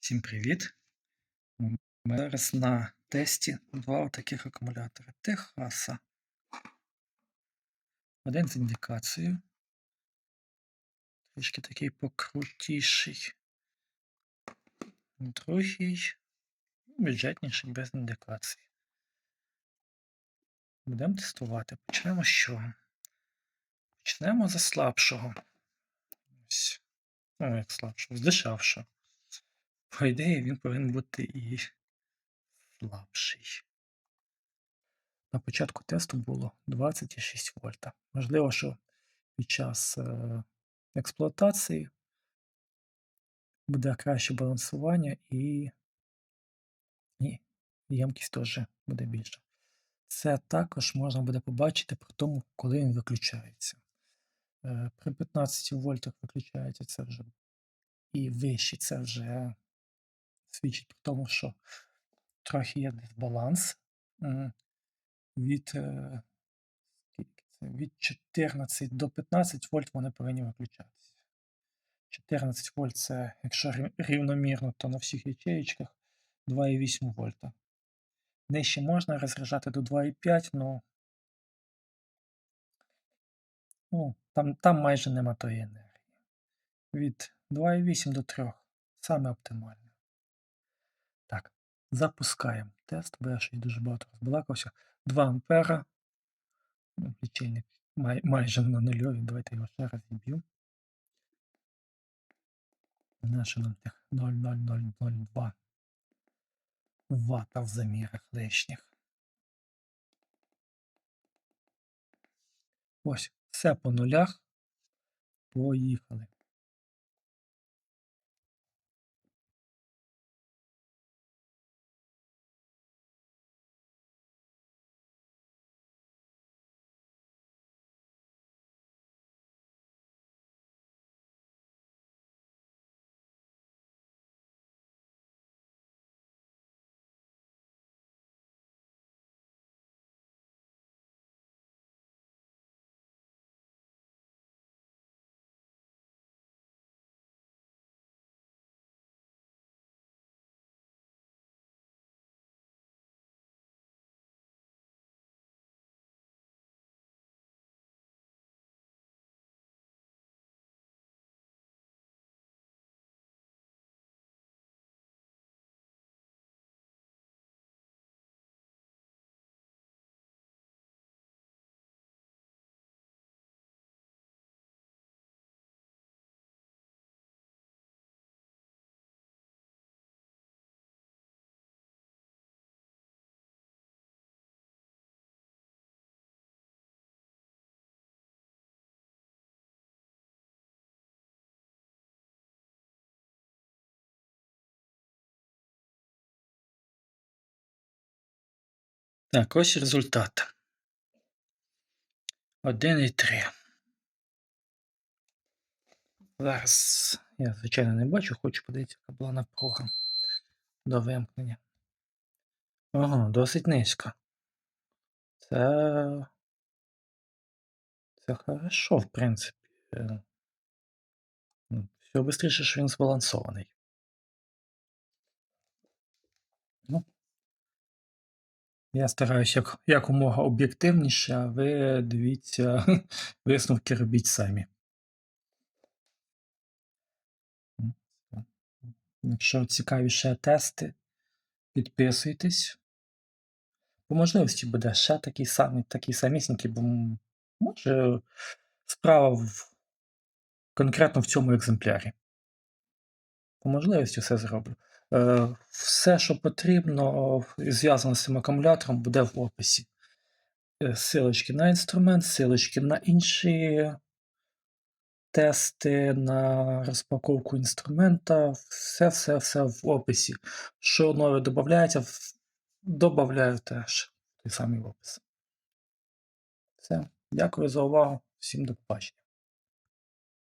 Всім привіт! Ми зараз на тесті два таких акумулятори Техаса. Один з індикацією. Трішки такий покрутіший. Другий бюджетніший без індикації. Будемо тестувати. Почнемо з чого? Почнемо з слабшого. Ось. Ну, як слабшого, з. По ідеї, він повинен бути і слабший. На початку тесту було 26 вольта. Можливо, що під час е, експлуатації буде краще балансування і, і ємкість теж буде більша. Це також можна буде побачити при тому, коли він виключається. Е, При 15 вольтах виключається це вже і вище це вже свідчить про тому, що трохи є дисбаланс. М, Від, е, від 14 до 15 вольт вони повинні виключатися. 14 вольт це, якщо рівномірно, то на всіх ячеєчках 2,8 вольта. Нижче можна розряджати до 2,5, но ну, там, там майже нема тої енергії. Від 2,8 до 3 саме оптимально. Запускаємо тест, бо я щось дуже багато розбалакався. 2 ампера. Ну, Лічильник май, майже на нульові. Давайте його ще раз зіб'ю. Наше нам тих 0,0002 вата в замірах лишніх. Ось, все по нулях. Поїхали. Так, ось результат. 1,3. Зараз я, звичайно, не бачу, хочу подивитися, яка була напруга до вимкнення. Ага, досить низько. Це. Це хорошо, в принципі. Е, ну, Все швидше, що він збалансований. Я стараюся як, якомога об'єктивніше, а ви дивіться, висновки робіть самі. Якщо цікаві ще тести, підписуйтесь. По можливості буде ще такий самий, такий самісінький, бо може справа в, конкретно в цьому екземплярі. По можливості все зроблю. Е, все, що потрібно, зв'язано з цим акумулятором, буде в описі. Е, Силочки на інструмент, силочки на інші тести, на розпаковку інструмента. Все, все, все в описі. Що нове додається, додаю теж той самий опис. Все. Дякую за увагу. Всім до побачення.